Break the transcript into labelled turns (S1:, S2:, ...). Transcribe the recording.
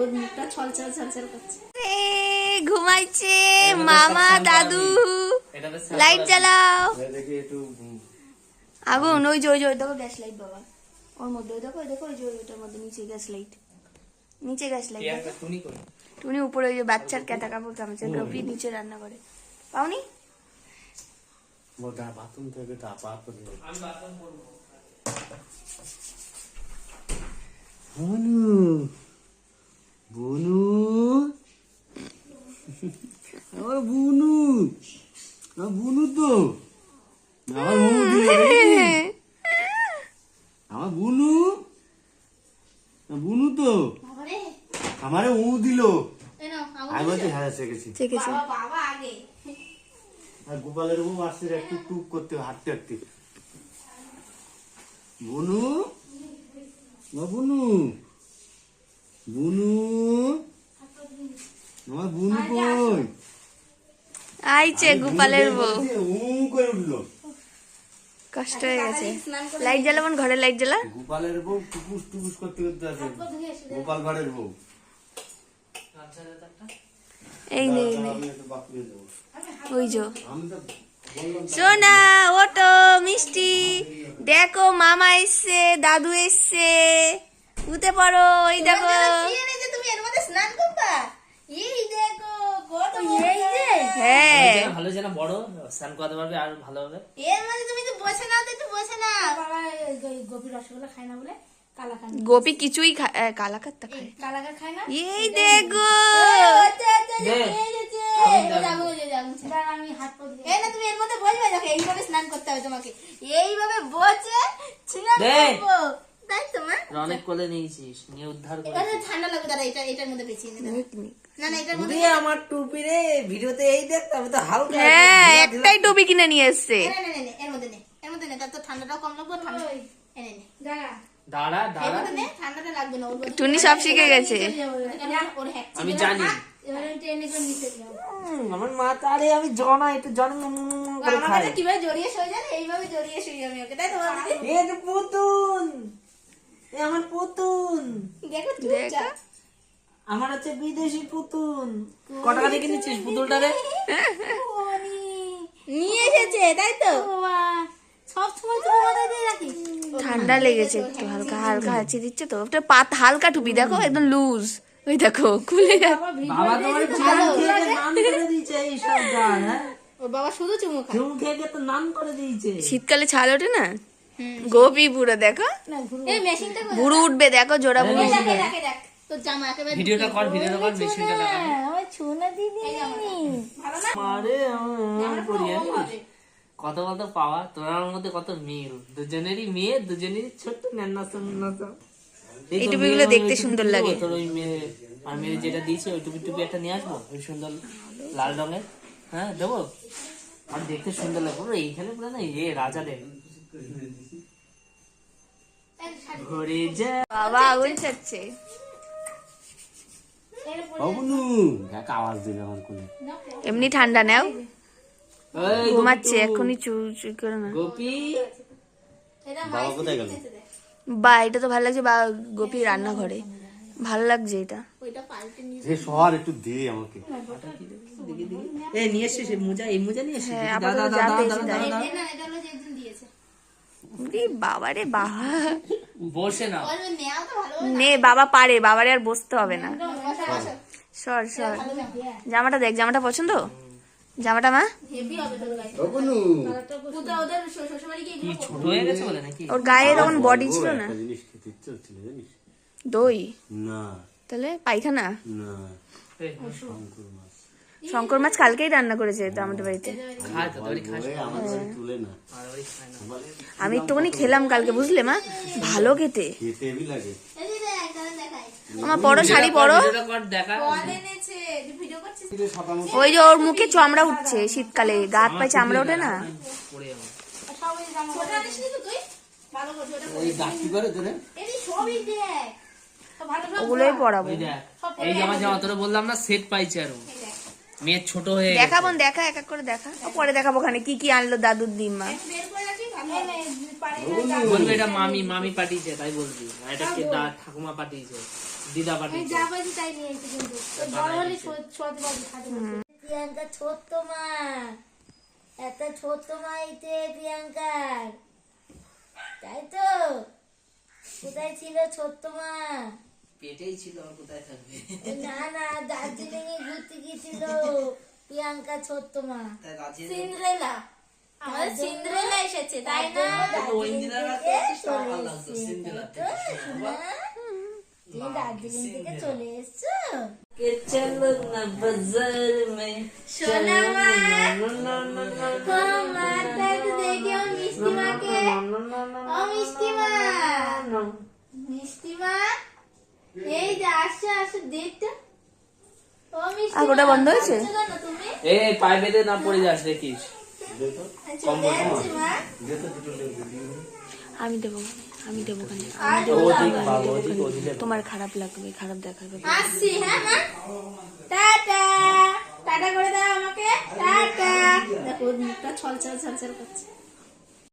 S1: ওর মুখটা ছলছল ছলছল করছে।
S2: ঘুমাইছে। মামা দাদু। লাইট জ্বালাও।
S3: দেখি একটু উম,
S2: আগুন ওই যে ওই যে দেখো গ্যাস লাইট বাবা। ওর মধ্যে ওই দেখো ওই দেখো ওই যে ওইটার মধ্যে নিচে গ্যাস লাইট নিচে গ্যাস লাইট
S4: টুনি
S2: উপরে ওই যে বাচ্চার ক্যাটা কাপড় কামছে গপি নিচে রান্না করে। পাওনি?
S3: বাথরুম থেকে টাপা করে
S4: আমি বাথরুম করব
S3: বনু। বনু আমার বুনু। আমার বুনু তো। আমার বুনু আমার বুনু। বুনু তো। আমারে উ দিল। আমি বলছি হ্যাঁ শিখেছি। আর গোপালের বউ আসছে একটু টুক করতে হাঁটতে হাঁটতে। বুনু। বুনু। বুনু। আমার বুনু কই?
S2: আইছে গোপালের বউ।
S3: উ করে উঠল।
S2: কষ্ট হয়ে গেছে। লাইট জ্বালাবেন ঘরে লাইট জ্বালা?
S3: গোপালের বউ টুকুস টুকুস করতে করতে আছে। গোপাল ঘরের বউ।
S4: আচ্ছা
S2: এই নে এই নে।
S3: আমি একটু বাপিয়ে দেবো।
S2: ওই যে। সোনা ওটো মিষ্টি। দেখো মামা এসছে দাদু এসছে। উঠে পড়ো ওই দেখো।
S1: তুমি এর মধ্যে স্নান করবা? এই দেখো কত এই যে
S2: হ্যাঁ।
S4: ভালো যেন বড় স্নান করাতে পারবে আর ভালো হবে।
S1: এর মধ্যে তুমি তো বসে নাও তো বসে নাও। বাবা গোপী রসগোল্লা খায় না বলে
S2: গোপী কিছুই খা- এ, খায়
S1: কালাকার খায় না?
S2: এই দেখো।
S4: দে।
S1: আমি হাত পা ধুয়ে- এই না তুমি এর মধ্যে বসবে দেখো এইভাবে স্নান করতে হবে তোমাকে। এইভাবে বসে। করব। তাই তো মা
S4: অনেক কোলে নিয়েছিস নিয়ে উদ্ধার করে
S1: এটা ঠান্ডা লাগবে দাদা এটা এটার মধ্যে পেঁচিয়ে নিতে না না এটার মধ্যে
S4: আমার টুপি রে ভিডিওতে এই দেখ আমি তো হালকা
S2: হ্যাঁ একটাই টুপি কিনে নিয়ে এসছে।
S1: নে, নে, নে, নে, এর মধ্যে নে এর মধ্যে নে তার তো ঠান্ডাটাও কম লাগবে ঠান্ডা এনে নে
S4: দাঁড়া।
S1: এর
S4: দাঁড়া।
S1: ঠান্ডাটা লাগবে না
S2: টুনি সব শিখে গেছে।
S4: আমি জানি। আমার মা তারে আমি জনা একটু জন করে খাই।
S1: কীভাবে জড়িয়ে শুয়ে যায় এইভাবে জড়িয়ে শুয়ে আমি ওকে তাই তো বাবা দিদি?
S4: এ তো পুতুন এ আমার পুতুন
S1: দেখো চুপচাপ।
S4: আমার হচ্ছে বিদেশি পুতুন ক টাকা দিয়ে কিনেছিস পুতুলটা রে?
S1: নিয়ে এসেছে তাই তো। সব সময় তুমি মাথায় রাখিস
S2: ঠান্ডা লেগেছে একটু হালকা হালকা হাঁচি দিচ্ছে তো। ওটা পাত হালকা টুপি দেখো একদম লুজ ওই দেখো খুলে যাচ্ছে।
S4: বাবা তোমার নাম করে দিয়েছে এই সব গান হ্যাঁ?
S1: বাবা শুধু চুমু খায়।
S4: চুমু খেয়ে তো নাম করে দিয়েছে।
S2: শীতকালে ছাল ওঠে না? গোপি পুরো দেখো।
S1: এই
S2: বুড়ো উঠবে দেখো জোড়া বুড়ো
S1: এই দেখ, এই দেখ, এই দেখ। তোর জামা একেবারে
S4: ভিডিওটা কর ভিডিওটা কর মেশিনটা দেখা।
S1: আমার ছোনা দিদি।
S4: মারে আমার করিয়া কত কত পাওয়া? তোমার মধ্যে কত মিল? দুজনেরই মেয়ে দুজনেরই ছোট্ট ন্যান্না সন্ন্যাসা
S2: এই টুপিগুলো দেখতে সুন্দর লাগে।
S4: তোর ওই মেয়ে আর মেয়ে যেটা দিয়েছে ওই টুপি টুপি একটা নিয়ে আসব ওই সুন্দর লাল রঙের। হ্যাঁ দেবো? আর দেখতে সুন্দর লাগবে। এইখানে পুরো না এ রাজা দেখ যা।
S2: বাবা আগুন
S3: এক আওয়াজ আমার কোলে।
S2: এমনি ঠান্ডা নাও। ঘুমাচ্ছে এক্ষুনি চু চু করে না
S4: গোপী?
S3: বাবা কোথায় গেল?
S2: বা এটা তো ভালো লাগছে বা গোপি রান্নাঘরে। ভালো লাগছে এটা।
S3: যে শহর একটু দে আমাকে।
S4: এ নিয়ে মোজা এই মোজা নিয়ে
S2: হ্যাঁ,
S4: দাদা
S2: আপাতত
S4: দাদা দাদা দাদা।
S1: এ না এটা হলো যেদিন দিয়েছে।
S2: উরি বাবা রে বাবা।
S4: বসে না।
S2: নে। বাবা পারে বাবারে আর বসতে হবে না। সর সর জামাটা দেখ জামাটা পছন্দ? জামাটা মা?
S4: হয়ে
S2: ওর গায়ে তখন বডি ছিল না। দই?
S3: না।
S2: তাহলে পায়খানা?
S3: না।
S4: এই,
S3: শঙ্কর মাছ
S2: কালকেই রান্না করেছে তো আমাদের বাড়িতে।
S3: বাড়ি না
S2: আমি একটুখানি খেলাম কালকে বুঝলে মা? ভালো খেতে। আমার পরো শাড়ি
S1: করছিস
S2: ওই যে ওর মুখে চামড়া উঠছে শীতকালে গা হাত পায়ে চামড়া ওঠে না? ওগুলোই পরাবো।
S4: ওই এই জামা জামা তোরা বললাম না সেট পাইছে আরও। মেয়ে ছোট হয়ে
S2: দেখা এক এক করে দেখা। পরে দেখাবো ওখানে কি কি আনলো দাদুর দিম্মা।
S4: বলবি এটা মামি মামি পাঠিয়েছে তাই বলবি এটা কে দা ঠাকুমা পাঠিয়েছে দিদা পাঠিয়েছে।
S1: যা তাই নিয়ে এসেছি কিন্তু। বড় হলে প্রিয়াঙ্কা ছোট্ট মা। একটা ছোট্ট মা ইতে প্রিয়াঙ্কার। তাই তো? কোথায় ছিল ছোট্ট মা?
S4: পেটেই ছিল আর কোথায় থাকবে
S1: না না দার্জিলিং এ ঘুরতে গিয়েছিল প্রিয়াঙ্কা ছোট্ট মা সিন্দ্রেলা আমাদের সিন্দ্রেলা এসেছে তাই না তুমি দার্জিলিং থেকে চলে এসছো
S4: চলো না বাজার মে
S1: সোনা মা মা তাই তো ও মিষ্টি মাকে ও মিষ্টি মা মিষ্টি মা এই যে আসছে আসছে দেখতে ও
S2: ওটা বন্ধ হয়েছে?
S4: এ পায়ে বেঁধে না পড়ে যাস দেখিস।
S1: মা।
S2: আমি দেবো আমি দেবো
S4: ওদিকে
S2: তোমার খারাপ লাগবে খারাপ দেখাবে।
S1: আসছি হ্যাঁ মা। টাটা। টাটা করে দাও আমাকে। টাটা। দেখো ওর মুখটা ছলছল ছলছল করছে।